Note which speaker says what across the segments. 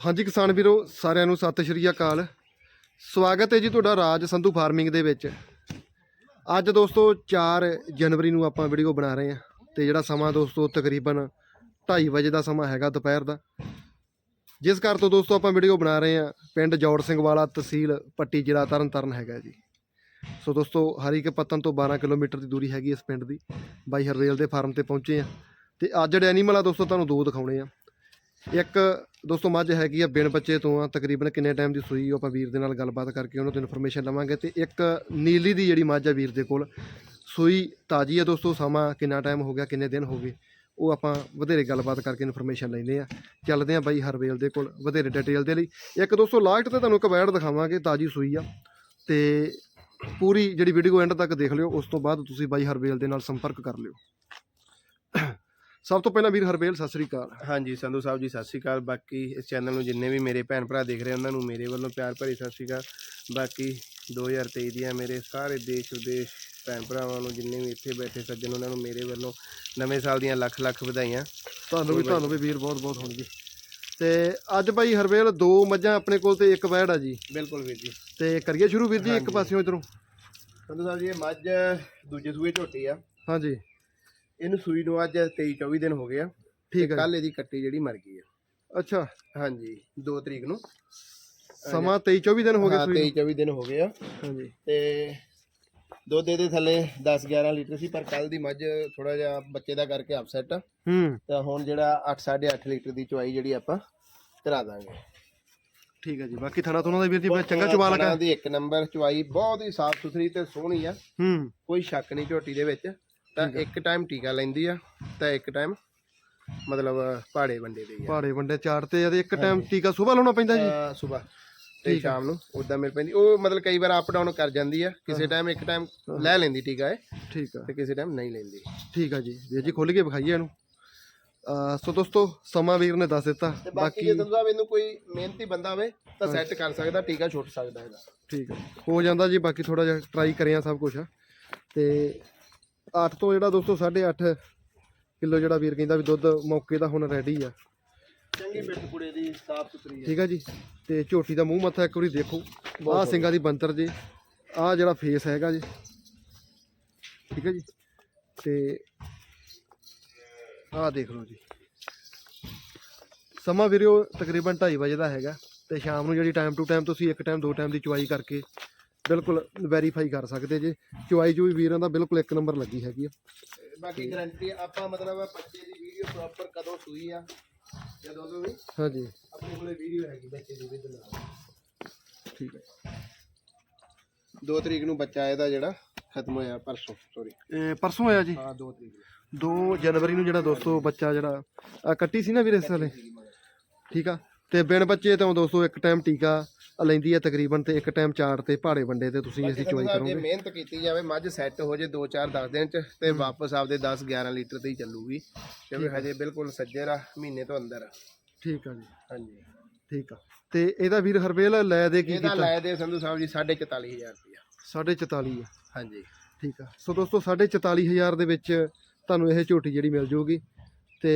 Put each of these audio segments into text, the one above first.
Speaker 1: ਹਾਂਜੀ ਕਿਸਾਨ ਵੀਰੋ, ਸਾਰਿਆਂ ਨੂੰ ਸਤਿ ਸ਼੍ਰੀ ਅਕਾਲ। ਸਵਾਗਤ ਹੈ ਜੀ ਤੁਹਾਡਾ ਰਾਜ ਸੰਧੂ ਫਾਰਮਿੰਗ ਦੇ ਵਿੱਚ। ਅੱਜ ਦੋਸਤੋ 4 ਜਨਵਰੀ ਨੂੰ ਆਪਾਂ ਵੀਡੀਓ ਬਣਾ ਰਹੇ ਹਾਂ ਤੇ ਜਿਹੜਾ ਸਮਾਂ ਦੋਸਤੋ ਤਕਰੀਬਨ 2:30 ਵਜੇ ਦਾ ਸਮਾਂ ਹੈਗਾ ਦੁਪਹਿਰ ਦਾ। ਜਿਸ ਘਰ ਤੋਂ ਦੋਸਤੋ ਆਪਾਂ ਵੀਡੀਓ ਬਣਾ ਰਹੇ ਹਾਂ, ਪਿੰਡ ਜੌੜ ਸਿੰਘ ਵਾਲਾ ਤਹਿਸੀਲ ਪੱਟੀ ਜ਼ਿਲ੍ਹਾ ਤਰਨਤਾਰਨ ਹੈਗਾ ਜੀ। ਸੋ ਦੋਸਤੋ ਹਰੀ ਕੇ ਪਤਨ ਤੋਂ 12 ਕਿਲੋਮੀਟਰ ਦੀ ਦੂਰੀ ਹੈਗੀ ਇਸ ਪਿੰਡ ਦੀ। ਬਾਈ ਹਰਵੇਲ ਦੇ ਫਾਰਮ ਤੇ ਪਹੁੰਚੇ ਆ ਤੇ ਅੱਜ ਜਿਹੜੇ ਐਨੀਮਲ ਆ ਦੋਸਤੋ ਤੁਹਾਨੂੰ ਦੋ ਦਿਖਾਉਣੇ ਆ। ਇੱਕ ਦੋਸਤੋ, ਮੱਝ ਹੈਗੀ ਆ ਬਿਨ ਬੱਚੇ ਤੋਂ ਆ, ਤਕਰੀਬਨ ਕਿੰਨੇ ਟਾਈਮ ਦੀ ਸੂਈ ਉਹ ਆਪਾਂ ਵੀਰ ਦੇ ਨਾਲ ਗੱਲਬਾਤ ਕਰਕੇ ਉਹਨਾਂ ਤੋਂ ਇਨਫੋਰਮੇਸ਼ਨ ਲਵਾਂਗੇ ਤੇ ਇੱਕ ਨੀਲੀ ਦੀ ਜਿਹੜੀ ਮੱਝ ਆ ਵੀਰ ਦੇ ਕੋਲ, ਸੂਈ ਤਾਜੀ ਆ ਦੋਸਤੋ, ਸਮਾਂ ਕਿੰਨਾ ਟਾਈਮ ਹੋ ਗਿਆ, ਕਿੰਨੇ ਦਿਨ ਹੋ ਗਏ, ਉਹ ਆਪਾਂ ਵਧੇਰੇ ਗੱਲਬਾਤ ਕਰਕੇ ਇਨਫੋਰਮੇਸ਼ਨ ਲੈਂਦੇ ਆ। ਚੱਲਦੇ ਆ ਬਾਈ ਹਰਵੇਲ ਦੇ ਕੋਲ ਵਧੇਰੇ ਡਿਟੇਲ ਦੇ ਲਈ। ਇੱਕ ਦੋਸਤੋ ਲਾਸਟ ਤੇ ਤੁਹਾਨੂੰ ਇੱਕ ਕਵੈੜ ਦਿਖਾਵਾਂਗੇ, ਤਾਜੀ ਸੂਈ ਆ, ਤੇ ਪੂਰੀ ਜਿਹੜੀ ਵੀਡੀਓ ਐਂਡ ਤੱਕ ਦੇਖ ਲਿਓ, ਉਸ ਤੋਂ ਬਾਅਦ ਤੁਸੀਂ ਬਾਈ ਹਰਵੇਲ ਦੇ ਨਾਲ ਸੰਪਰਕ ਕਰ ਲਿਓ। ਸਭ ਤੋਂ ਪਹਿਲਾਂ ਵੀਰ ਹਰਵੇਲ ਸਤਿ ਸ੍ਰੀ ਅਕਾਲ।
Speaker 2: ਹਾਂਜੀ ਸੰਧੂ ਸਾਹਿਬ ਜੀ ਸਤਿ ਸ਼੍ਰੀ ਅਕਾਲ। ਬਾਕੀ ਇਸ ਚੈਨਲ ਨੂੰ ਜਿੰਨੇ ਵੀ ਮੇਰੇ ਭੈਣ ਭਰਾ ਦੇਖ ਰਹੇ ਉਹਨਾਂ ਨੂੰ ਮੇਰੇ ਵੱਲੋਂ ਪਿਆਰ ਭਰੀ ਸਤਿ ਸ਼੍ਰੀ ਅਕਾਲ। ਬਾਕੀ 2023 ਦੀਆਂ ਮੇਰੇ ਸਾਰੇ ਦੇਸ਼ ਵਿਦੇਸ਼ ਭੈਣ ਭਰਾਵਾਂ ਨੂੰ ਜਿੰਨੇ ਵੀ ਇੱਥੇ ਬੈਠੇ ਸੱਜਣ ਉਹਨਾਂ ਨੂੰ ਮੇਰੇ ਵੱਲੋਂ ਨਵੇਂ ਸਾਲ ਦੀਆਂ ਲੱਖ ਲੱਖ ਵਧਾਈਆਂ।
Speaker 1: ਤੁਹਾਨੂੰ ਵੀ ਤੁਹਾਨੂੰ ਵੀ ਵੀਰ ਬਹੁਤ ਬਹੁਤ ਹੋਣਗੇ। ਤੇ ਅੱਜ ਬਾਈ ਹਰਵੇਲ ਦੋ ਮੱਝਾਂ ਆਪਣੇ ਕੋਲ ਤੇ ਇੱਕ ਵੈੜ ਆ ਜੀ।
Speaker 2: ਬਿਲਕੁਲ ਵੀਰ ਜੀ।
Speaker 1: ਤੇ ਕਰੀਏ ਸ਼ੁਰੂ ਵੀਰ ਜੀ ਇੱਕ। ਪਾਸਿਓਂ ਇਧਰੋਂ।
Speaker 2: ਸੰਧੂ ਸਾਹਿਬ ਜੀ ਇਹ ਮੱਝ ਦੂਜੇ ਸੂਏ ਝੋਟੀ ਆ।
Speaker 1: ਹਾਂਜੀ।
Speaker 2: ਇਹਨੂੰ ਸੂਈ ਨੂੰ ਅੱਜ 23 24 ਦਿਨ ਹੋ ਗਏ ਆ
Speaker 1: ਠੀਕ ਹੈ
Speaker 2: ਕੱਲ ਇਹਦੀ ਕੱਟੀ ਜਿਹੜੀ ਮਰ ਗਈ ਆ।
Speaker 1: ਅੱਛਾ।
Speaker 2: ਹਾਂਜੀ 2 ਤਰੀਕ ਨੂੰ।
Speaker 1: ਸਮਾਂ 23 24 ਦਿਨ ਹੋ ਗਏ
Speaker 2: ਹਾਂ
Speaker 1: ਸੂਈ
Speaker 2: 23 24 ਦਿਨ ਹੋ ਗਏ ਆ।
Speaker 1: ਹਾਂਜੀ।
Speaker 2: ਤੇ ਦੁੱਧ ਇਹਦੇ ਥੱਲੇ 10 11 ਲੀਟਰ ਸੀ ਪਰ ਕੱਲ ਦੀ ਮੱਝ ਥੋੜਾ ਜਿਹਾ ਬੱਚੇ ਦਾ ਕਰਕੇ ਅਪਸੈਟ
Speaker 1: ਹੂੰ।
Speaker 2: ਤਾਂ ਹੁਣ ਜਿਹੜਾ 8 8.5 ਲੀਟਰ ਦੀ ਚੁਆਈ ਜਿਹੜੀ ਆਪਾਂ ਕਰਾ ਦਾਂਗੇ।
Speaker 1: ਠੀਕ ਹੈ ਜੀ ਬਾਕੀ ਥਣਾ ਤੋਂ ਦਾ ਵੀਰ ਜੀ ਬੜਾ ਚੰਗਾ ਚਵਾ ਲਗਾ
Speaker 2: ਦੀ ਇੱਕ ਨੰਬਰ ਚੁਆਈ ਬਹੁਤ ਹੀ ਸਾਫ਼ ਸੁਥਰੀ ਤੇ ਸੋਹਣੀ ਆ।
Speaker 1: ਹੂੰ।
Speaker 2: ਕੋਈ ਸ਼ੱਕ ਨਹੀਂ ਝੋਟੀ ਦੇ ਵਿੱਚ। ਤਾਂ ਇੱਕ ਟਾਈਮ ਟੀਕਾ ਲੈਂਦੀ ਆ ਤਾਂ ਇੱਕ ਟਾਈਮ ਮਤਲਬ ਪਹਾੜੇ ਵੰਡੇ ਦੇ ਆ।
Speaker 1: ਪਹਾੜੇ ਵੰਡੇ ਤੇ ਆ ਤੇ ਇੱਕ ਟਾਈਮ ਟੀਕਾ ਸੁਬਾ ਲਾਉਣਾ ਪੈਂਦਾ ਜੀ?
Speaker 2: ਸਵੇਰ ਤੇ ਸ਼ਾਮ ਨੂੰ ਉਦਾਂ ਮਿਲ ਪੈਂਦੀ ਉਹ ਮਤਲਬ ਕਈ ਵਾਰ ਅਪ ਡਾਊਨ ਕਰ ਜਾਂਦੀ ਆ ਕਿਸੇ ਟਾਈਮ ਇੱਕ ਟਾਈਮ ਲੈ ਲੈਂਦੀ ਟੀਕਾ ਇਹ
Speaker 1: ਠੀਕ ਆ।
Speaker 2: ਤੇ ਕਿਸੇ ਟਾਈਮ ਨਹੀਂ ਲੈਂਦੀ।
Speaker 1: ਠੀਕ ਆ ਜੀ ਵੀਰ ਜੀ ਖੋਲ ਕੇ ਵਿਖਾਈਏ ਇਹਨੂੰ। ਸੋ ਦੋਸਤੋ ਸਮਾਂ ਵੀਰ ਨੇ ਦੱਸ ਦਿੱਤਾ
Speaker 2: ਬਾਕੀ ਜੇ ਤੁਹਾਨੂੰ ਇਹਨੂੰ ਕੋਈ ਮਿਹਨਤੀ ਬੰਦਾ ਹੋਵੇ ਤਾਂ ਸੈੱਟ ਕਰ ਸਕਦਾ ਟੀਕਾ ਛੁੱਟ ਸਕਦਾ ਇਹਦਾ।
Speaker 1: ਠੀਕ ਹੈ ਹੋ ਜਾਂਦਾ ਜੀ ਬਾਕੀ ਥੋੜਾ ਜਿਹਾ ਟਰਾਈ ਕਰਿਆ ਸਭ ਕੁਝ ਤੇ 8 ਤੋਂ ਜਿਹੜਾ ਦੋਸਤੋ 8.5 ਕਿਲੋ ਜਿਹੜਾ ਵੀਰ ਕਹਿੰਦਾ ਵੀ ਦੁੱਧ ਮੌਕੇ ਦਾ ਹੁਣ ਰੈਡੀ ਆ।
Speaker 2: ਚੰਗੀ ਪਿੱਠ ਕੁੜੇ ਦੀ ਸਾਫ਼ ਸੁਥਰੀ ਹੈ
Speaker 1: ਠੀਕ ਆ ਜੀ। ਤੇ ਝੋਟੀ ਦਾ ਮੂੰਹ ਮੱਥਾ ਇੱਕ ਵਾਰੀ ਦੇਖੋ। ਆਹ ਸਿੰਘਾਂ ਦੀ ਬੰਤਰ ਜੀ। ਆਹ ਜਿਹੜਾ ਫੇਸ ਹੈਗਾ ਜੀ। ਠੀਕ ਹੈ ਜੀ। ਤੇ ਆਹ ਦੇਖ ਲਓ ਜੀ। ਸਮਾਂ ਵੀਰਿਓ ਤਕਰੀਬਨ 2:30 ਵਜੇ ਦਾ ਹੈਗਾ। ਤੇ ਸ਼ਾਮ ਨੂੰ ਜਿਹੜੀ ਟਾਈਮ ਟੂ ਟਾਈਮ ਤੁਸੀਂ ਇੱਕ ਟਾਈਮ ਦੋ ਟਾਈਮ ਦੀ ਚੁਆਈ ਕਰਕੇ ਬਿਲਕੁਲ ਵੈਰੀਫਾਈ ਕਰ ਸਕਦੇ ਜੇ। ਚੁਆਈ ਜੋ ਵੀ ਵੀਰਾਂ ਦਾ ਬਿਲਕੁਲ ਇੱਕ ਨੰਬਰ ਲੱਗੀ ਹੈਗੀ ਆ।
Speaker 2: ਬਾਕੀ ਗਾਰੰਟੀ ਆਪਾਂ ਮਤਲਬ ਬੱਚੇ ਦੀ ਵੀਡੀਓ ਪ੍ਰੋਪਰ ਕਦੋਂ ਸੂਈ ਆ ਜਦੋਂ ਤੋਂ ਵੀ?
Speaker 1: ਹਾਂਜੀ।
Speaker 2: ਆਪਣੇ ਕੋਲੇ ਵੀਡੀਓ ਹੈਗੀ ਬੱਚੇ ਦੀ ਵਿਦ ਨਾਲ।
Speaker 1: ਠੀਕ ਹੈ।
Speaker 2: 2 ਤਰੀਕ ਨੂੰ ਬੱਚਾ ਇਹਦਾ ਜਿਹੜਾ ਖਤਮ ਹੋਇਆ ਪਰਸੋਂ ਸੌਰੀ
Speaker 1: ਪਰਸੋਂ ਆਇਆ ਜੀ?
Speaker 2: ਹਾਂ 2 ਤਰੀਕ ਨੂੰ।
Speaker 1: 2 ਜਨਵਰੀ ਨੂੰ ਜਿਹੜਾ ਦੋਸਤੋ ਬੱਚਾ ਜਿਹੜਾ ਕੱਟੀ ਸੀ ਨਾ ਵੀਰੇ ਇਸ ਠੀਕ ਆ। ਤੇ ਬਿਨ ਬੱਚੇ ਤੋਂ ਦੋਸਤੋ ਇੱਕ ਟਾਈਮ ਟੀਕਾ ਲੈਂਦੀ ਹੈ ਤਕਰੀਬਨ ਤੇ ਇੱਕ ਟਾਈਮ ਚਾਰ ਤੇ ਪਹਾੜੇ ਵੰਡੇ ਤੇ ਤੁਸੀਂ ਇਸ ਦੀ ਚੁਆਈ
Speaker 2: ਜੇ
Speaker 1: ਕਰੋਗੇ।
Speaker 2: ਮਿਹਨਤ ਕੀਤੀ ਜਾਵੇ ਮੱਝ ਸੈੱਟ ਹੋ ਜੇ 2 4 10 ਦਿਨ ਚ ਤੇ ਵਾਪਸ ਆਪਦੇ 10 11 ਲੀਟਰ ਤੇ ਹੀ ਚੱਲੂਗੀ। ਕਿਉਂਕਿ ਹਜੇ ਬਿਲਕੁਲ ਸੱਜਰ ਆ ਮਹੀਨੇ ਤੋਂ ਅੰਦਰ ਆ।
Speaker 1: ਠੀਕ ਆ ਜੀ।
Speaker 2: ਹਾਂਜੀ।
Speaker 1: ਠੀਕ ਆ। ਤੇ ਇਹਦਾ ਵੀਰ ਹਰਵੇਲ ਲੈ ਦੇ ਕੀ
Speaker 2: ਇਹਦਾ
Speaker 1: ਕੀਤਾ?
Speaker 2: ਲਾਇਆ ਦੇ ਸੰਧੂ ਸਾਹਿਬ ਜੀ 44500 ਰੁਪਇਆ।
Speaker 1: 44 ਆ।
Speaker 2: ਹਾਂਜੀ।
Speaker 1: ਠੀਕ ਆ। ਸੋ ਦੋਸਤੋ 44500 ਦੇ ਵਿੱਚ ਤੁਹਾਨੂੰ ਇਹ ਝੋਟੀ ਜਿਹੜੀ ਮਿਲ ਜਾਊਗੀ ਤੇ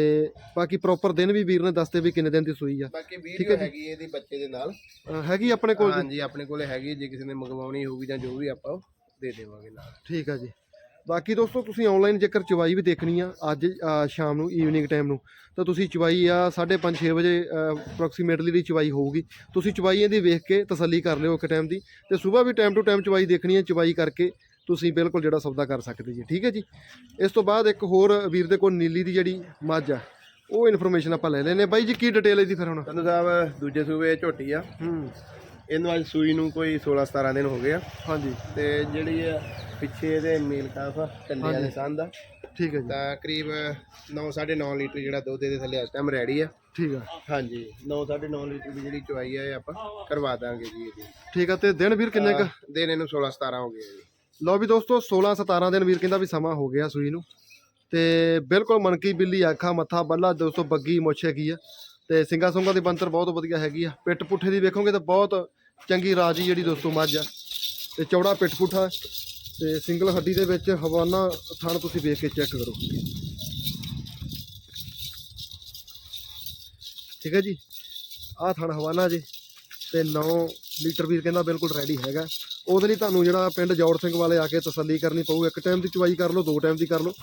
Speaker 1: ਬਾਕੀ ਪ੍ਰੋਪਰ ਦਿਨ ਵੀ ਵੀਰ ਨੇ ਦੱਸਦੇ ਵੀ ਕਿੰਨੇ ਦਿਨ ਦੀ ਸੂਈ ਆ।
Speaker 2: ਬਾਕੀ ਵੀਡੀਓ ਹੈਗੀ ਇਹਦੀ ਬੱਚੇ ਦੇ ਨਾਲ।
Speaker 1: ਹੈਗੀ ਆਪਣੇ ਕੋਲ ਜੀ?
Speaker 2: ਹਾਂਜੀ ਆਪਣੇ ਕੋਲੇ ਹੈਗੀ ਜੇ ਕਿਸੇ ਨੇ ਮੰਗਵਾਉਣੀ ਹੋਊਗੀ ਜਾਂ ਜੋ ਵੀ ਆਪਾਂ ਦੇ ਦੇਵਾਂਗੇ ਨਾਲ।
Speaker 1: ਠੀਕ ਆ ਜੀ। ਬਾਕੀ ਦੋਸਤੋ ਤੁਸੀਂ ਆਨਲਾਈਨ ਜੇਕਰ ਚਵਾਈ ਵੀ ਦੇਖਣੀ ਆ ਅੱਜ ਅ, ਸ਼ਾਮ ਨੂੰ ਈਵਨਿੰਗ ਟਾਈਮ ਨੂੰ ਤਾਂ ਤੁਸੀਂ ਚਵਾਈ ਆ 5:30 6 ਵਜੇ ਅਪਰੋਕਸੀਮੇਟਲੀ ਦੀ ਚਵਾਈ ਹੋਊਗੀ। ਤੁਸੀਂ ਚਵਾਈ ਇਹਦੀ ਵੇਖ ਕੇ ਤਸੱਲੀ ਕਰ ਲਿਓ ਇੱਕ ਟਾਈਮ ਦੀ। ਤੇ ਸਵੇਰ ਵੀ ਟਾਈਮ ਟੂ ਟਾਈਮ ਚਵਾਈ ਦੇਖਣੀ ਹੈ ਚਵਾਈ ਕਰਕੇ ਤੁਸੀਂ ਬਿਲਕੁਲ ਜਿਹੜਾ ਸੌਦਾ ਕਰ ਸਕਦੇ ਜੀ ਠੀਕ ਹੈ ਜੀ? ਇਸ ਤੋਂ ਬਾਅਦ ਇੱਕ ਹੋਰ ਵੀਰ ਦੇ ਕੋਲ ਨੀਲੀ ਦੀ ਜਿਹੜੀ ਮੱਝ ਆ ਉਹ ਇਨਫੋਰਮੇਸ਼ਨ ਆਪਾਂ ਲੈ ਲੈਨੇ ਬਾਈ ਜੀ ਕੀ ਡਿਟੇਲ ਇਹਦੀ ਫਿਰ ਹੁਣ?
Speaker 2: ਸੰਧੂ ਸਾਹਿਬ ਦੂਜੇ ਸੂਬੇ ਝੋਟੀ ਆ।
Speaker 1: ਹੂੰ।
Speaker 2: ਇਹਨੂੰ ਅੱਜ ਸੂਈ ਨੂੰ ਕੋਈ 16 17 ਦਿਨ ਹੋ ਗਏ ਆ।
Speaker 1: ਹਾਂਜੀ।
Speaker 2: ਤੇ ਜਿਹੜੀ ਆ ਪਿੱਛੇ ਇਹਦੇ ਮੇਲ ਕਾਫ ਆ ਕੰਡੇ ਵਾਲੇ ਸੰਨ ਦਾ
Speaker 1: ਠੀਕ ਹੈ ਜੀ।
Speaker 2: ਤਾਂ ਕਰੀਬ 9 9.5 ਲੀਟਰ ਜਿਹੜਾ ਦੁੱਧ ਇਹਦੇ ਥੱਲੇ ਇਸ ਟਾਈਮ ਰੈਡੀ ਆ।
Speaker 1: ਠੀਕ ਆ।
Speaker 2: ਹਾਂਜੀ 9 9.5 ਲੀਟਰ ਦੀ ਜਿਹੜੀ ਚੁਆਈ ਆ ਇਹ ਆਪਾਂ ਕਰਵਾ ਦਾਂਗੇ ਜੀ ਇਹਦੀ।
Speaker 1: ਠੀਕ ਆ ਤੇ ਦਿਨ ਵੀਰ ਕਿੰਨੇ ਕ?
Speaker 2: ਦਿਨ ਇਹਨੂੰ 16 17 ਹੋ ਗਏ ਆ ਜੀ।
Speaker 1: ਲਓ ਵੀ ਦੋਸਤੋ 16 17 ਦਿਨ ਵੀਰ ਕਹਿੰਦਾ ਵੀ ਸਮਾਂ ਹੋ ਗਿਆ ਸੂਈ ਨੂੰ। ਤੇ ਬਿਲਕੁਲ ਮਨਕੀ ਬਿੱਲੀ, ਆਖਾ, ਮੱਥਾ ਬੱਲਾ, ਦੋਸਤੋ, ਬੱਗੀ, ਮੁੱਛ ਹੈਗੀ ਆ। ਤੇ ਸਿੰਗਾ ਸੁੰਗਾ ਦੀ ਬੰਤਰ ਬਹੁਤ ਵਧੀਆ ਹੈਗੀ ਆ। ਪਿੱਠ ਪੁੱਠੇ ਦੀ ਵੇਖੋਗੇ ਤਾਂ ਬਹੁਤ ਚੰਗੀ ਰਾਜੀ ਜਿਹੜੀ ਦੋਸਤੋ ਮੱਝ ਆ। ਤੇ ਚੌੜਾ ਪਿੱਠ ਪੁੱਠਾ, ਤੇ ਸਿੰਗਲ ਹੱਡੀ ਦੇ ਵਿੱਚ ਹਵਾਨਾ ਥਣ ਤੁਸੀਂ ਵੇਖ ਕੇ ਚੈੱਕ ਕਰੋ। ਠੀਕ ਹੈ ਜੀ? ਆਹ ਥਣ ਹਵਾਨਾ ਜੀ, ਤੇ 9 ਲੀਟਰ ਵੀਰ ਕਹਿੰਦਾ ਬਿਲਕੁਲ ਰੈਡੀ ਹੈਗਾ। ਉਹਦੇ ਲਈ ਤੁਹਾਨੂੰ ਜਿਹੜਾ ਪਿੰਡ ਜੋੜ ਸਿੰਘ ਵਾਲੇ ਆ ਕੇ ਤਸੱਲੀ ਕਰਨੀ ਪਊ। ਇੱਕ ਟਾਈਮ ਦੀ ਚਵਾਈ ਕਰ ਲਓ, ਦੋ ਟਾਈਮ ਦੀ ਕਰ ਲਓ।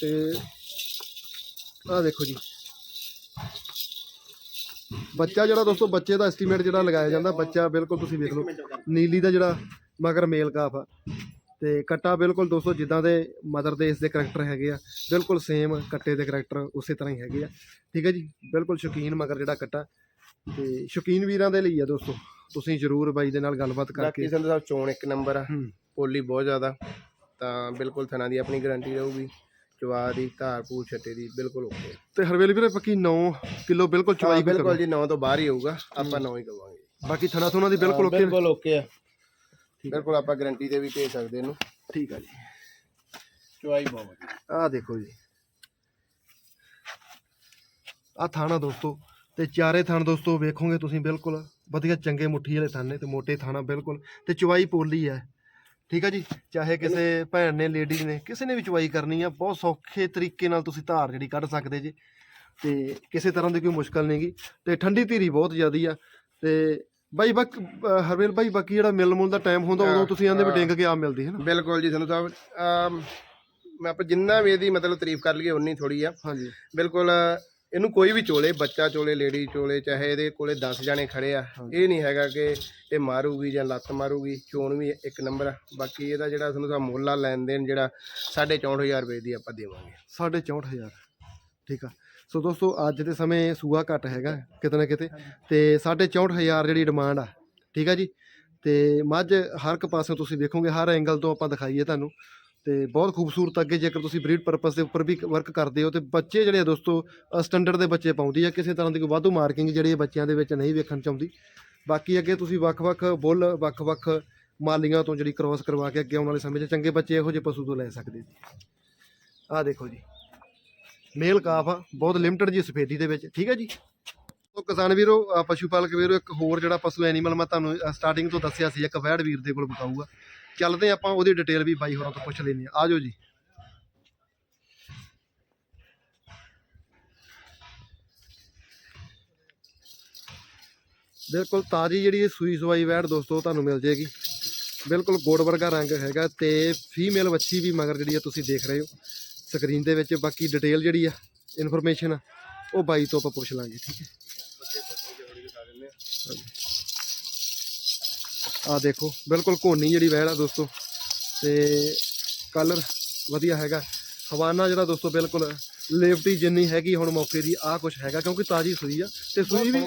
Speaker 1: ਤੇ ਆਹ ਦੇਖੋ ਜੀ। ਬੱਚਾ ਜਿਹੜਾ ਦੋਸਤੋ, ਬੱਚੇ ਦਾ ਐਸਟੀਮੇਟ ਜਿਹੜਾ ਲਗਾਇਆ ਜਾਂਦਾ, ਬੱਚਾ ਬਿਲਕੁਲ ਤੁਸੀਂ ਵੇਖ ਲਓ। ਨੀਲੀ ਦਾ ਜਿਹੜਾ ਮਗਰ ਮੇਲ ਕਾਫ ਆ। ਤੇ ਕੱਟਾ ਬਿਲਕੁਲ ਦੋਸਤੋ, ਜਿੱਦਾਂ ਦੇ ਮਦਰ ਦੇ ਇਸ ਦੇ ਕਰੈਕਟਰ ਹੈਗੇ ਆ। ਬਿਲਕੁਲ ਸੇਮ ਕੱਟੇ ਦੇ ਕਰੈਕਟਰ ਉਸੇ ਤਰ੍ਹਾਂ ਹੀ ਹੈਗੇ ਆ। ਠੀਕ ਹੈ ਜੀ? ਬਿਲਕੁਲ ਸ਼ੌਕੀਨ ਮਗਰ ਜਿਹੜਾ ਕੱਟਾ। ਤੇ ਸ਼ੌਕੀਨ ਵੀਰਾਂ ਦੇ ਲਈ ਆ ਦੋਸਤੋ। ਤੁਸੀਂ ਜਰੂਰ ਬਾਈ ਦੇ ਨਾਲ ਗੱਲਬਾਤ
Speaker 2: ਬਾਕੀ
Speaker 1: ਕਰਕੇ
Speaker 2: ਸੰਧੂ ਸਾਹਿਬ ਚੋਣ ਇੱਕ ਨੰਬਰ ਆ।
Speaker 1: ਹੂੰ।
Speaker 2: ਪੋਲੀ ਬਹੁਤ ਜ਼ਿਆਦਾ। ਤਾਂ ਬਿਲਕੁਲ ਥਣਾ ਦੀ ਆਪਣੀ ਗਾਰੰਟੀ ਰਹੂਗੀ। ਚਵਾ ਦੀ ਧਾਰ ਪੂਰ ਛੱਟੇ ਦੀ ਬਿਲਕੁਲ ਓਕੇ
Speaker 1: ਤੇ ਹਰਵੇਲ ਵੀਰੇ ਪੱਕੀ 9 ਕਿਲੋ ਬਿਲਕੁਲ ਚਵਾਈ
Speaker 2: ਬਿਲਕੁਲ ਜੀ 9 ਤੋਂ ਬਾਹਰ ਹੀ ਹੋਊਗਾ। ਆਪਾਂ 9 ਹੀ ਕਵਾਂਗੇ।
Speaker 1: ਬਾਕੀ ਥਣਾ ਥੁਣਾ ਦੀ ਬਿਲਕੁਲ ਓਕੇ
Speaker 2: ਬਿਲਕੁਲ ਓਕੇ ਆ। ਬਿਲਕੁਲ ਆਪਾਂ ਗਾਰੰਟੀ ਤੇ ਵੀ ਭੇਜ ਸਕਦੇ ਇਹਨੂੰ।
Speaker 1: ਠੀਕ ਆ ਜੀ।
Speaker 2: ਚਵਾਈ ਬਹੁਤ ਵਧੀਆ।
Speaker 1: ਆਹ ਦੇਖੋ ਜੀ। ਆਹ ਥਾਣਾ ਦੋਸਤੋ ਤੇ ਚਾਰੇ ਥਾਣ ਦੋਸਤੋ ਵੇਖੋਗੇ ਤੁਸੀਂ ਬਿਲਕੁਲ। ਵਧੀਆ ਚੰਗੇ ਮੁੱਠੀ ਵਾਲੇ ਥਾਣੇ ਤੇ ਮੋਟੇ ਥਾਣਾ ਬਿਲਕੁਲ ਤੇ ਚਵਾਈ ਪੋਲੀ ਹੈ। ਠੀਕ ਆ ਜੀ? ਚਾਹੇ ਕਿਸੇ ਭੈਣ ਨੇ ਲੇਡੀ ਨੇ ਕਿਸੇ ਨੇ ਵੀ ਚਵਾਈ ਕਰਨੀ ਆ ਬਹੁਤ ਸੌਖੇ ਤਰੀਕੇ ਨਾਲ ਤੁਸੀਂ ਧਾਰ ਜਿਹੜੀ ਕੱਢ ਸਕਦੇ ਜੀ। ਤੇ ਕਿਸੇ ਤਰ੍ਹਾਂ ਦੀ ਕੋਈ ਮੁਸ਼ਕਲ ਨਹੀਂਗੀ ਤੇ ਠੰਡੀ ਧੀਰੀ ਬਹੁਤ ਜ਼ਿਆਦੀ ਆ। ਤੇ ਬਾਈ ਬਕ ਹਰਵੇਲ ਬਾਈ ਬਾਕੀ ਜਿਹੜਾ ਮਿਲ ਮੁਲ ਦਾ ਟਾਈਮ ਹੁੰਦਾ ਉਦੋਂ ਤੁਸੀਂ ਆਂਦੇ ਵੀ ਡਿੰਗ ਕੇ ਆ ਮਿਲਦੀ ਹੈ ਨਾ?
Speaker 2: ਬਿਲਕੁਲ ਜੀ ਸੰਧੂ ਸਾਹਿਬ ਮੈਂ ਆਪਾਂ ਜਿੰਨਾ ਵੀ ਇਹਦੀ ਮਤਲਬ ਤਾਰੀਫ ਕਰ ਲਈਏ ਉਨੀ ਥੋੜੀ ਆ।
Speaker 1: ਹਾਂਜੀ।
Speaker 2: ਬਿਲਕੁਲ ਇਹਨੂੰ ਕੋਈ ਵੀ ਚੋਲੇ ਬੱਚਾ ਚੋਲੇ ਲੇਡੀ ਚੋਲੇ ਚਾਹੇ ਇਹਦੇ ਕੋਲੇ 10 ਜਾਣੇ ਖੜੇ ਆ ਇਹ ਨਹੀਂ ਹੈਗਾ ਕਿ ਇਹ ਮਾਰੂਗੀ ਜਾਂ ਲੱਤ ਮਾਰੂਗੀ ਚੋਣ ਵੀ ਇੱਕ ਨੰਬਰ ਆ। ਬਾਕੀ ਇਹਦਾ ਜਿਹੜਾ ਤੁਹਾਨੂੰ ਸਾ ਮੁੱਲ ਆ ਲੈਣ ਦੇਣ ਜਿਹੜਾ 64500 ਰੁਪਏ ਦੀ ਆਪਾਂ ਦੇਵਾਂਗੇ।
Speaker 1: ਸਾਢੇ 64000 ਠੀਕ ਆ। ਸੋ ਦੋਸਤੋ ਅੱਜ ਦੇ ਸਮੇਂ ਸੂਆ ਘੱਟ ਹੈਗਾ ਕਿਤੇ ਨਾ ਕਿਤੇ। ਤੇ ਸਾਢੇ 64000 ਜਿਹੜੀ ਡਿਮਾਂਡ ਆ ਠੀਕ ਆ ਜੀ। ਤੇ ਮੱਝ ਹਰ ਇੱਕ ਪਾਸੇ ਤੁਸੀਂ ਦੇਖੋਗੇ ਹਰ ਐਂਗਲ ਤੋਂ ਆਪਾਂ ਦਿਖਾਈਏ ਤੁਹਾਨੂੰ। ਤੇ ਬਹੁਤ ਖੂਬਸੂਰਤ ਅੱਗੇ ਜੇਕਰ ਤੁਸੀਂ ਬਰੀਡ ਪਰਪਸ ਦੇ ਉੱਪਰ ਵੀ ਵਰਕ ਕਰਦੇ ਹੋ ਤੇ ਬੱਚੇ ਜਿਹੜੇ ਆ ਦੋਸਤੋ ਸਟੈਂਡਰਡ ਦੇ ਬੱਚੇ ਪਾਉਂਦੀ ਆ ਕਿਸੇ ਤਰ੍ਹਾਂ ਦੀ ਕੋਈ ਵਾਧੂ ਮਾਰਕਿੰਗ ਜਿਹੜੀ ਇਹ ਬੱਚਿਆਂ ਦੇ ਵਿੱਚ ਨਹੀਂ ਵੇਖਣ ਚ ਆਉਂਦੀ ਬਾਕੀ ਅੱਗੇ ਤੁਸੀਂ ਵੱਖ-ਵੱਖ ਬੁੱਲ ਵੱਖ-ਵੱਖ ਮਾਲੀਆਂ ਤੋਂ ਜਿਹੜੀ ਕ੍ਰੋਸ ਕਰਵਾ ਕੇ ਅੱਗੇ ਆਉਣ ਵਾਲੇ ਸਮੇਂ 'ਚ ਚੰਗੇ ਬੱਚੇ ਇਹੋ ਜਿਹੇ ਪਸ਼ੂ ਤੋਂ ਲੈ ਸਕਦੇ ਜੀ। ਆਹ ਦੇਖੋ ਜੀ। ਮੇਲ ਕਾਫ ਆ ਬਹੁਤ ਲਿਮਟਿਡ ਜੀ ਸਫੇਦੀ ਦੇ ਵਿੱਚ ਠੀਕ ਹੈ ਜੀ? ਸੋ ਕਿਸਾਨ ਵੀਰੋ ਅ, ਪਸ਼ੂ ਪਾਲਕ ਵੀਰੋ ਇੱਕ ਹੋਰ ਜਿਹੜਾ ਪਸ਼ੂ ਐਨੀਮਲ ਮੈਂ ਤੁਹਾਨੂੰ ਸਟਾਰਟਿੰਗ ਤੋਂ ਦੱਸਿਆ ਸੀ ਇੱਕ ਵੈੜ ਵੀਰ ਦੇ ਕੋਲ ਬਤਾਊਗਾ ਚੱਲਦੇ ਆਪਾਂ ਉਹਦੀ ਡਿਟੇਲ ਵੀ ਬਾਈ ਹੋਰਾਂ ਤੋਂ ਪੁੱਛ ਲੈਂਦੇ ਆ ਆਜੋ ਜੀ। ਬਿਲਕੁਲ ਤਾਜੀ ਜਿਹੜੀ ਇਹ ਸੂਈ ਸਵਾਈ ਵੈੜ ਦੋਸਤੋ ਤੁਹਾਨੂੰ ਮਿਲ ਜੇਗੀ ਬਿਲਕੁਲ ਗੋੜ ਵਰਗਾ ਰੰਗ ਹੈਗਾ ਤੇ ਫੀਮੇਲ ਵੱਛੀ ਵੀ ਮਗਰ ਜਿਹੜੀ ਆ ਤੁਸੀਂ ਦੇਖ ਰਹੇ ਹੋ। ਸਕਰੀਨ ਦੇ ਵਿੱਚ ਬਾਕੀ ਡਿਟੇਲ ਜਿਹੜੀ ਆ ਇਨਫੋਰਮੇਸ਼ਨ ਉਹ ਬਾਈ ਤੋਂ ਆਪਾਂ ਪੁੱਛ ਲਾਂਗੇ ਠੀਕ ਹੈ? ਆ ਦੇਖੋ ਬਿਲਕੁਲ ਕੋਨੀ ਜਿਹੜੀ ਵੈੜ ਆ ਦੋਸਤੋ। ਤੇ ਕਲਰ ਵਧੀਆ ਹੈਗਾ। ਹਵਾਨਾ ਜਿਹੜਾ ਦੋਸਤੋ ਬਿਲਕੁਲ ਲੇਵਟੀ ਜਿੰਨੀ ਹੈਗੀ ਹੁਣ ਮੌਕੇ ਦੀ ਆ ਕੁਝ ਹੈਗਾ ਕਿਉਂਕਿ ਤਾਜੀ ਸੂਈ ਆ। ਤੇ ਸੂਈ ਵੀ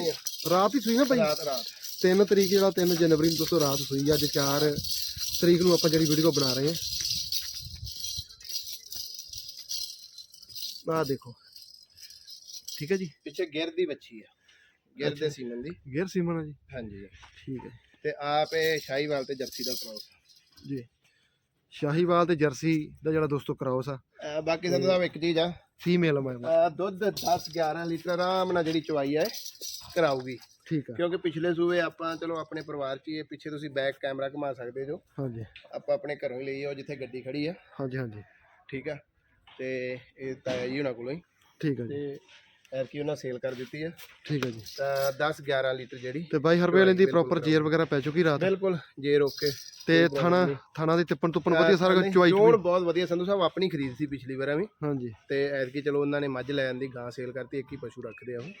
Speaker 1: ਰਾਤ ਹੀ ਸੂਈ ਨਾ ਭਾਈ?
Speaker 2: ਰਾਤ ਰਾਤ।
Speaker 1: 3 ਤਰੀਕ ਜਿਹੜਾ 3 ਜਨਵਰੀ ਨੂੰ ਦੋਸਤੋ ਰਾਤ ਸੂਈ ਆ ਅੱਜ 4 ਤਰੀਕ ਨੂੰ ਆਪਾਂ ਜਿਹੜੀ ਵੀਡੀਓ ਬਣਾ ਰਹੇ ਹਾਂ ਆਹ ਦੇਖੋ। ਠੀਕ ਹੈ ਜੀ?
Speaker 2: ਪਿੱਛੇ ਗਿਰ ਦੀ ਬੱਚੀ ਆ। ਗਿਰ ਦੇ ਸੀਮਨ ਦੀ।
Speaker 1: ਗੇਅਰ ਸੀਮਨ ਆ ਜੀ?
Speaker 2: ਹਾਂਜੀ।
Speaker 1: ਠੀਕ ਹੈ।
Speaker 2: ਤੇ ਆਪ ਇਹ ਸ਼ਾਹੀਵਾਲ ਤੇ ਜਰਸੀ ਦਾ ਕਰਾਉਸ
Speaker 1: ਜੀ। ਸ਼ਾਹੀਵਾਲ ਤੇ ਜਰਸੀ ਦਾ ਜਿਹੜਾ ਦੋਸਤੋ ਕਰਾਉਸ ਆ।
Speaker 2: ਬਾਕੀ ਸੰਧੂ ਸਾਹਿਬ ਇੱਕ ਚੀਜ਼ ਆ।
Speaker 1: ਫੀਮੇਲ ਮੈਂ
Speaker 2: ਅਹ ਦੁੱਧ 10 11 ਲੀਟਰ ਆਰਾਮ ਨਾਲ ਜਿਹੜੀ ਚਵਾਈ ਹੈ ਕਰਾਊਗੀ।
Speaker 1: ਠੀਕ ਆ।
Speaker 2: ਕਿਉਂਕਿ ਪਿਛਲੇ ਸੂਏ ਆਪਾਂ ਚਲੋ ਆਪਣੇ ਪਰਿਵਾਰ 'ਚ ਹੀ ਇਹ ਪਿੱਛੇ ਤੁਸੀਂ ਬੈਕ ਕੈਮਰਾ ਘੁਮਾ ਸਕਦੇ ਜੋ।
Speaker 1: ਹਾਂਜੀ।
Speaker 2: ਆਪਾਂ ਆਪਣੇ ਘਰੋਂ ਹੀ ਲਈ ਉਹ ਜਿੱਥੇ ਗੱਡੀ ਖੜੀ ਆ।
Speaker 1: ਹਾਂਜੀ ਹਾਂਜੀ।
Speaker 2: ਠੀਕ ਆ। ਤੇ ਇਹ ਤਾਇਆ ਜੀ ਉਹਨਾਂ ਕੋਲੋਂ ਹੀ।
Speaker 1: ਠੀਕ ਆ ਜੀ।
Speaker 2: ਤੇ ਐਰਕੀ ਉਹਨਾਂ ਸੇਲ ਕਰ ਦਿੱਤੀ ਆ।
Speaker 1: ਠੀਕ ਆ ਜੀ।
Speaker 2: ਤਾਂ 10 11 ਲੀਟਰ ਜਿਹੜੀ
Speaker 1: ਤੇ ਬਾਈ ਹਰਵੇਲ ਇਹਦੀ ਪ੍ਰੋਪਰ ਜੇਰ ਵਗੈਰਾ ਪੈ ਚੁੱਕੀ ਰਾਤ?
Speaker 2: ਬਿਲਕੁਲ ਜੇ ਰੋਕੇ
Speaker 1: ਤੇ ਥਾਣਾ ਥਾਣਾ ਦੀ ਤਿੱਪਣ ਤੁੱਪਣ ਵਧੀਆ ਸਾਰਾ ਕੁਝ ਚੁਆਈ
Speaker 2: ਚੋਣ ਬਹੁਤ ਵਧੀਆ ਸੰਧੂ ਸਾਹਿਬ ਆਪਣੀ ਖਰੀਦ ਸੀ ਪਿਛਲੀ ਵਾਰ ਵੀ
Speaker 1: ਹਾਂਜੀ।
Speaker 2: ਤੇ ਐਰਕੀ ਚਲੋ ਉਹਨਾਂ ਨੇ ਮੱਝ ਲੈ ਆਂਦੀ ਗਾਂ ਸੇਲ ਕਰਤੀ ਇੱਕ ਹੀ ਪਸ਼ੂ ਰੱਖਦੇ ਆ ਉਹ।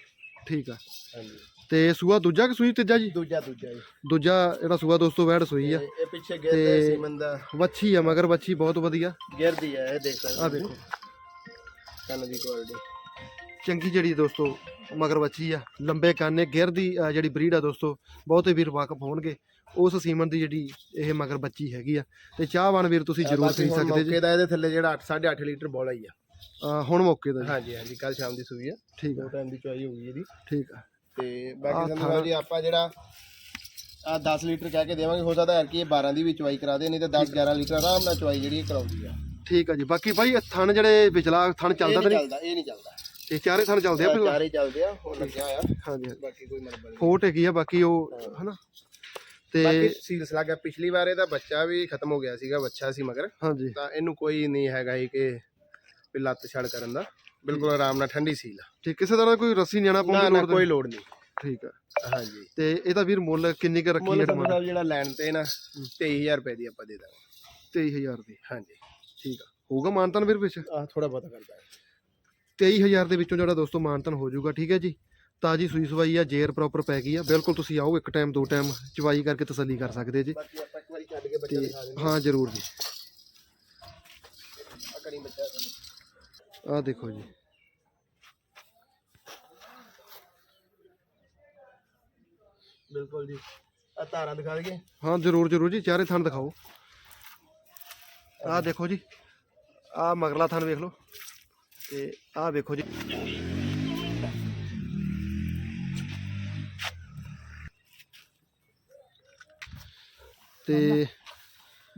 Speaker 1: ਠੀਕ ਆ।
Speaker 2: ਹਾਂਜੀ।
Speaker 1: ਤੇ ਸੂਆ ਦੂਜਾ ਕਿ ਸੂਈ ਤੀਜਾ ਜੀ?
Speaker 2: ਦੂਜਾ ਦੂਜਾ ਜੀ।
Speaker 1: ਦੂਜਾ ਜਿਹੜਾ ਸੂਆ ਦੋਸਤੋ ਵੈੜ ਸੂਈ ਆ।
Speaker 2: ਇਹ ਪਿੱਛੇ ਗਿਰਦੇ ਸੀਮਨ ਦਾ।
Speaker 1: ਵੱਛੀ ਆ ਮਗਰ ਵੱਛੀ ਬਹੁਤ ਵਧੀਆ।
Speaker 2: ਗਿਰਦੀ ਆ ਇਹ ਦੇਖ ਸਕਦੇ
Speaker 1: ਆ ਦੇਖੋ।
Speaker 2: ਕੰਨ ਦੀ ਕੁਆਲਿਟੀ
Speaker 1: ਚੰਗੀ ਜਿਹੜੀ ਦੋਸਤੋ ਮਗਰ ਵੱਛੀ ਆ ਲੰਬੇ ਕਾਨੇ ਗਿਰ ਦੀ ਅ, ਜਿਹੜੀ ਬਰੀਡ ਆ ਦੋਸਤੋ ਬਹੁਤੇ ਵੀਰ ਵਾਕਫ ਹੋਣਗੇ। ਉਸ ਸੀਮਨ ਦੀ ਜਿਹੜੀ ਇਹ ਮਗਰ ਬੱਚੀ ਹੈਗੀ ਆ। ਤੇ ਚਾਹਵਾਨ ਵੀਰ ਤੁਸੀਂ ਜ਼ਰੂਰ ਖਰੀਦ ਸਕਦੇ ਜੀ।
Speaker 2: ਦਾ ਇਹਦੇ ਥੱਲੇ ਜਿਹੜਾ 8 8.5 ਲੀਟਰ ਬੋਲਾ ਹੀ ਆ।
Speaker 1: ਅ, ਹੁਣ ਮੌਕੇ ਦਾ ਜੀ।
Speaker 2: ਹਾਂਜੀ ਹਾਂਜੀ ਕੱਲ ਸ਼ਾਮ ਦੀ ਸੂਈ ਆ।
Speaker 1: ਠੀਕ
Speaker 2: ਦੋ
Speaker 1: ਆ
Speaker 2: ਟਾਈਮ ਦੀ ਚੁਆਈ ਹੋ ਗਈ ਇਹਦੀ।
Speaker 1: ਠੀਕ ਆ।
Speaker 2: ਤੇ
Speaker 1: ਆਹ
Speaker 2: ਬਾਕੀ ਸਾਨੂੰ
Speaker 1: ਥਾਣਾ-
Speaker 2: ਜੀ ਆਪਾਂ ਜਿਹੜਾ ਆ 10 ਲੀਟਰ ਕਹਿ ਕੇ ਦੇਵਾਂਗੇ ਹੋ ਸਕਦਾ ਹੈ ਕਿ ਇਹ 12 ਦੀ ਵੀ ਚੁਆਈ ਕਰਾ ਦੇ ਨਹੀਂ ਤਾਂ 10 11 ਲੀਟਰ ਆਰਾਮ ਨਾਲ ਚੁਆਈ ਜਿਹੜੀ ਇਹ ਕਰਾਉਂਦੀ ਆ।
Speaker 1: ਠੀਕ ਆ ਜੀ। ਬਾਕੀ ਭਾਈ ਇਹ ਥਣ ਜਿਹੜੇ ਵਿਚਲਾ ਥਣ ਚੱਲਦਾ ਤਾਂ
Speaker 2: ਨਹੀਂ
Speaker 1: ਨਹੀਂ?
Speaker 2: ਚੱਲਦਾ ਇਹ ਨਹੀਂ ਚੱਲਦਾ।
Speaker 1: ਇਹ ਚਾਰੇ ਥਣ ਚੱਲਦੇ ਆ
Speaker 2: ਚਾਰੇ ਚੱਲਦੇ ਆ ਹੁਣ ਲੱਗਿਆ ਆ
Speaker 1: ਹਾਂਜੀ। ਹਾਂਜੀ।
Speaker 2: ਬਾਕੀ ਕੋਈ ਮਰਬਲ ਨਹੀਂ।
Speaker 1: ਫੋਟ ਹੈਗੀ ਆ ਬਾਕੀ ਉਹ ਹਨਾ? ਤੇ
Speaker 2: ਬਾਕੀ ਸੀਲਸ ਲੱਗਾ ਪਿਛਲੀ ਵਾਰ ਇਹਦਾ ਬੱਚਾ ਵੀ ਖਤਮ ਹੋ ਗਿਆ ਸੀਗਾ ਬੱਚਾ ਸੀ ਮਗਰ।
Speaker 1: ਹਾਂਜੀ।
Speaker 2: ਤਾਂ ਇਹਨੂੰ ਕੋਈ ਨਹੀਂ ਹੈਗਾ ਹੀ ਕਿ ਵੀ ਲੱਤ ਛੜ ਕਰਨ ਦਾ। ਬਿਲਕੁਲ ਆਰਾਮ ਨਾਲ ਠੰਡੀ ਸੀਲ। ਆ
Speaker 1: ਠੀਕ ਕਿਸੇ ਤਰ੍ਹਾਂ ਕੋਈ ਰੱਸੀ ਨਿਆਣਾ
Speaker 2: ਨਾ
Speaker 1: ਪਾਉਣ ਦੀ
Speaker 2: ਨਾ
Speaker 1: ਲੋੜ
Speaker 2: ਕੋਈ ਲੋੜ ਨਹੀਂ।
Speaker 1: ਠੀਕ ਆ।
Speaker 2: ਹਾਂਜੀ।
Speaker 1: ਤੇ ਇਹਦਾ ਵੀਰ ਮੁੱਲ ਕਿੰਨੀ ਕੁ ਰੱਖੀ
Speaker 2: ਮੁੱਲ
Speaker 1: ਹੈ
Speaker 2: ਸੰਧੂ ਸਾਹਿਬ ਜਿਹੜਾ ਲੈਣ ਤੇ ਨਾ 23000 ਰੁਪਏ ਦੀ ਆਪਾਂ ਦੇ ਦਾਂਗੇ।
Speaker 1: 23000 ਦੀ।
Speaker 2: ਹਾਂਜੀ।
Speaker 1: ਠੀਕ ਆ। ਹੋਊਗਾ ਮਾਨਤਨ ਵੀਰ ਵਿੱਚ
Speaker 2: ਆ ਥੋੜਾ ਬਹੁਤਾ ਕਰਦਾ
Speaker 1: 23000 ਦੇ ਵਿੱਚੋਂ ਜਿਹੜਾ ਦੋਸਤੋ ਮਾਨਤਨ ਹੋ ਜਾਊਗਾ ਠੀਕ ਹੈ ਜੀ? ਤਾਜੀ ਸੂਈ ਸਵਾਈ ਆ ਜੇਰ ਪ੍ਰੋਪਰ ਪੈ ਗਈ ਆ। ਬਿਲਕੁਲ ਤੁਸੀਂ ਆਓ ਇੱਕ ਟਾਈਮ ਦੋ ਟਾਈਮ ਚਵਾਈ ਕਰਕੇ ਤਸੱਲੀ ਕਰ ਸਕਦੇ ਜੀ। ਤੇ ਹਾਂ। ਜ਼ਰੂਰ ਜੀ।
Speaker 2: ਆ
Speaker 1: ਦੇਖੋ ਜੀ।
Speaker 2: ਬਿਲਕੁਲ ਜੀ। ਆ ਧਾਰਾਂ ਦਿਖਾ ਦਈਏ।
Speaker 1: ਹਾਂ ਜ਼ਰੂਰ ਜ਼ਰੂਰ ਜੀ ਚਾਰੇ ਥਣ ਦਿਖਾਓ। ਆਹ ਦੇਖੋ ਜੀ। ਆਹ ਮਗਰਲਾ ਥਣ ਵੇਖ ਲਓ। ਤੇ ਆਹ ਵੇਖੋ ਜੀ ਤੇ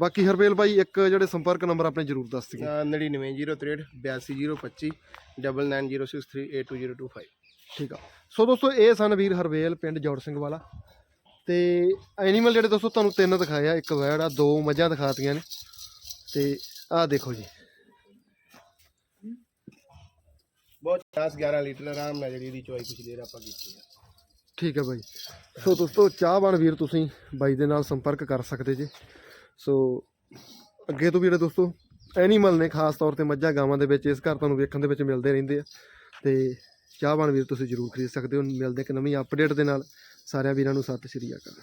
Speaker 1: ਬਾਕੀ ਹਰਬੇਲ ਭਾਈ ਇੱਕ ਜਿਹੜੇ ਸੰਪਰਕ ਨੰਬਰ ਆਪਣੇ ਜ਼ਰੂਰ ਦੱਸ ਦਿਓ।
Speaker 2: 99063 82025 9906382025
Speaker 1: ਠੀਕ ਆ। ਸੋ ਦੋਸਤੋ ਇਹ ਸਨ ਵੀਰ ਹਰਵੇਲ ਪਿੰਡ ਜੋੜ ਸਿੰਘ ਵਾਲਾ। ਤੇ ਐਨੀਮਲ ਜਿਹੜੇ ਦੋਸਤੋ ਤੁਹਾਨੂੰ ਤਿੰਨ ਦਿਖਾਏ ਆ। ਇੱਕ ਵੈੜ ਆ ਦੋ ਮੱਝਾਂ ਦਿਖਾਤੀਆਂ ਨੇ। ਤੇ ਆਹ ਦੇਖੋ ਜੀ।
Speaker 2: ਬਹੁਤ 10 11 ਲੀਟਰ ਆਰਾਮ ਨਾਲ ਜਿਹੜੀ ਇਹਦੀ ਚੋਈ ਪਿਛਲੀ ਵਾਰ ਆਪਾਂ ਕੀਤੀ ਆ।
Speaker 1: ਠੀਕ ਹੈ ਬਾਈ। ਸੋ ਦੋਸਤੋ ਚਾਹਵਾਨ ਵੀਰ ਤੁਸੀਂ ਬਾਈ ਦੇ ਨਾਲ ਸੰਪਰਕ ਕਰ ਸਕਦੇ ਜੇ। ਸੋ ਅੱਗੇ ਤੋਂ ਵੀ ਜਿਹੜੇ ਦੋਸਤੋ ਐਨੀਮਲ ਨੇ ਖਾਸ ਤੌਰ ਤੇ ਮੱਝਾਂ ਗਾਵਾਂ ਦੇ ਵਿੱਚ ਇਸ ਘਰ ਤੁਹਾਨੂੰ ਵੇਖਣ ਦੇ ਵਿੱਚ ਮਿਲਦੇ ਰਹਿੰਦੇ ਆ। ਤੇ ਚਾਹਵਾਨ ਵੀਰ ਤੁਸੀਂ ਜਰੂਰ ਖਰੀਦ ਸਕਦੇ ਹੋ। ਮਿਲਦੇ ਇੱਕ ਨਵੀਂ ਅਪਡੇਟ ਦੇ ਨਾਲ। ਸਾਰਿਆਂ ਵੀਰਾਂ ਨੂੰ ਸਤਿ ਸ਼੍ਰੀ ਅਕਾਲ।